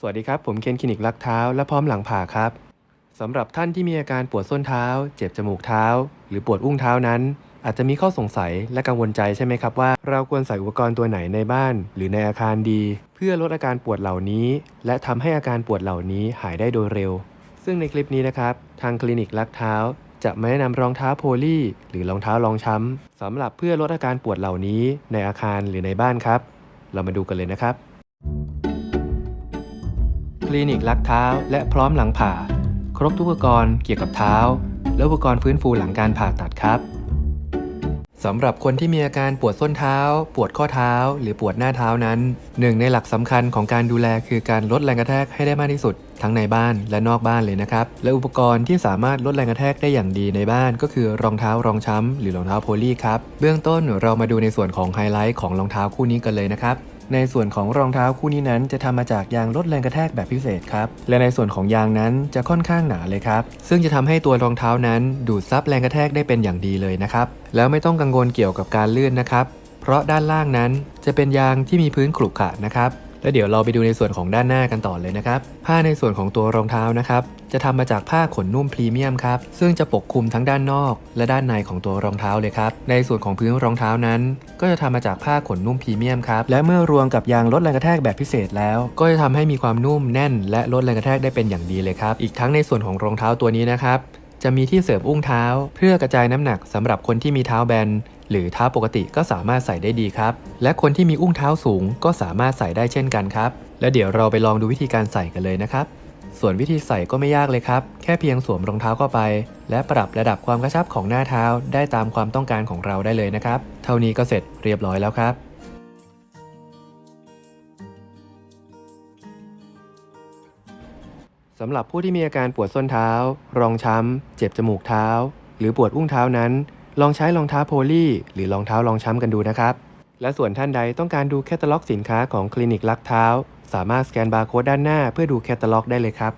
สวัสดีครับ ผมเคนคลินิกลักเท้า และพร้อมหลังผ่าครับสำหรับท่านที่มีอาการปวดส้นเท้า เจ็บจมูกเท้า หรือปวดอุ้งเท้านั้น อาจจะมีข้อสงสัยและกังวลใจใช่ไหมครับว่า เราควรใส่อุปกรณ์ตัวไหนในบ้าน หรือในอาคารดี เพื่อลดอาการปวดเหล่านี้ และทำให้อาการปวดเหล่านี้หายได้โดยเร็ว ซึ่งในคลิปนี้นะครับ ทางคลินิกลักเท้า จะไม่แนะนำรองเท้าโพลีหรือรองเท้ารองช้ำสำหรับเพื่อลดอาการปวดเหล่านี้ในอาคารหรือในบ้านครับ เรามาดูกันเลยนะครับ คลินิกลักเท้า และพร้อมหลังผ่า ครบทุกอุปกรณ์เกี่ยวกับเท้า และอุปกรณ์ฟื้นฟูหลังการผ่าตัดครับสำหรับคนที่มีอาการปวดส้นเท้า ปวดข้อเท้า หรือปวดหน้าเท้านั้น หนึ่งในหลักสำคัญของการดูแลคือการลดแรงกระแทกให้ได้มากที่สุด ทั้งในบ้านและนอกบ้านเลยนะครับ และอุปกรณ์ที่สามารถลดแรงกระแทกได้อย่างดีในบ้าน ก็คือรองเท้ารองช้ำหรือรองเท้าโพลีครับ เบื้องต้นเรามาดูในส่วนของไฮไลท์ของรองเท้าคู่นี้กันเลยนะครับ ในส่วนของรองเท้าคู่นี้นั้น จะทำมาจากยางลดแรงกระแทกแบบพิเศษครับ และในส่วนของยางนั้นจะค่อนข้างหนาเลยครับ ซึ่งจะทำให้ตัวรองเท้านั้น ดูดซับแรงกระแทกได้เป็นอย่างดีเลยนะครับ แล้วไม่ต้องกังวลเกี่ยวกับการลื่นนะครับ เพราะด้านล่างนั้นจะเป็นยางที่มีพื้นขรุขระนะครับ แล้วเดี๋ยวเราไปดูในส่วนของด้านหน้ากันต่อเลยนะครับ ผ้าในส่วนของตัวรองเท้านะครับ จะทำมาจากผ้าขนนุ่มพรีเมียมครับ ซึ่งจะปกคลุมทั้งด้านนอก และด้านในของตัวรองเท้าเลยครับ ในส่วนของพื้นรองเท้านั้น ก็จะทำมาจากผ้าขนนุ่มพรีเมียมครับ และเมื่อรวมกับยางลดแรงกระแทกแบบพิเศษแล้ว ก็จะทำให้มีความนุ่มแน่น และลดแรงกระแทกได้เป็นอย่างดีเลยครับ อีกทั้งในส่วนของรองเท้าตัวนี้นะครับ จะมีที่เสริมอุ้งเท้า เพื่อกระจายน้ำหนักสำหรับคนที่มีเท้าแบน หรือเท้าปกติก็สามารถใส่ได้ดีครับ และคนที่มีอุ้งเท้าสูงก็สามารถใส่ได้เช่นกันครับ และเดี๋ยวเราไปลองดูวิธีการใส่กันเลยนะครับ ส่วนวิธีใส่ก็ไม่ยากเลยครับ แค่เพียงสวมรองเท้าเข้าไป และปรับระดับความกระชับของหน้าเท้าได้ตามความต้องการของเราได้เลยนะครับ เท่านี้ก็เสร็จเรียบร้อยแล้วครับ สำหรับผู้ที่มีอาการปวดส้นเท้า รองช้ำ เจ็บจมูกเท้า หรือปวดอุ้งเท้านั้น ลองใช้รองเท้าโพลีหรือรองเท้ารองช้ำกันดูนะครับ และส่วนท่านใดต้องการดูแคตตาล็อกสินค้าของคลินิกลักเท้า สามารถสแกนบาร์โค้ดด้านหน้าเพื่อดูแคตตาล็อกได้เลยครับ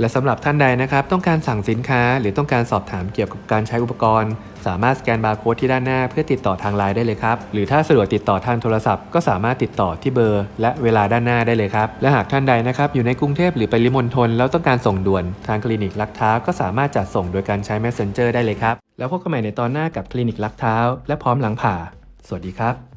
และสำหรับท่านใดนะครับ ต้องการสั่งสินค้าหรือต้องการสอบถามเกี่ยวกับการใช้อุปกรณ์ สามารถสแกนบาร์โค้ดที่ด้านหน้าเพื่อติดต่อทางไลน์ได้เลยครับ หรือถ้าสะดวกติดต่อทางโทรศัพท์ก็สามารถติดต่อที่เบอร์ และเวลาด้านหน้าได้เลยครับ และหากท่านใดนะครับอยู่ในกรุงเทพหรือปริมณฑลแล้วต้องการส่งด่วนทางคลินิกลักเท้าก็สามารถจัดส่งโดยการใช้ Messenger ได้เลยครับแล้วพบกันใหม่ในตอนหน้ากับคลินิกลักเท้า และพร้อมหลังผ่า สวัสดีครับ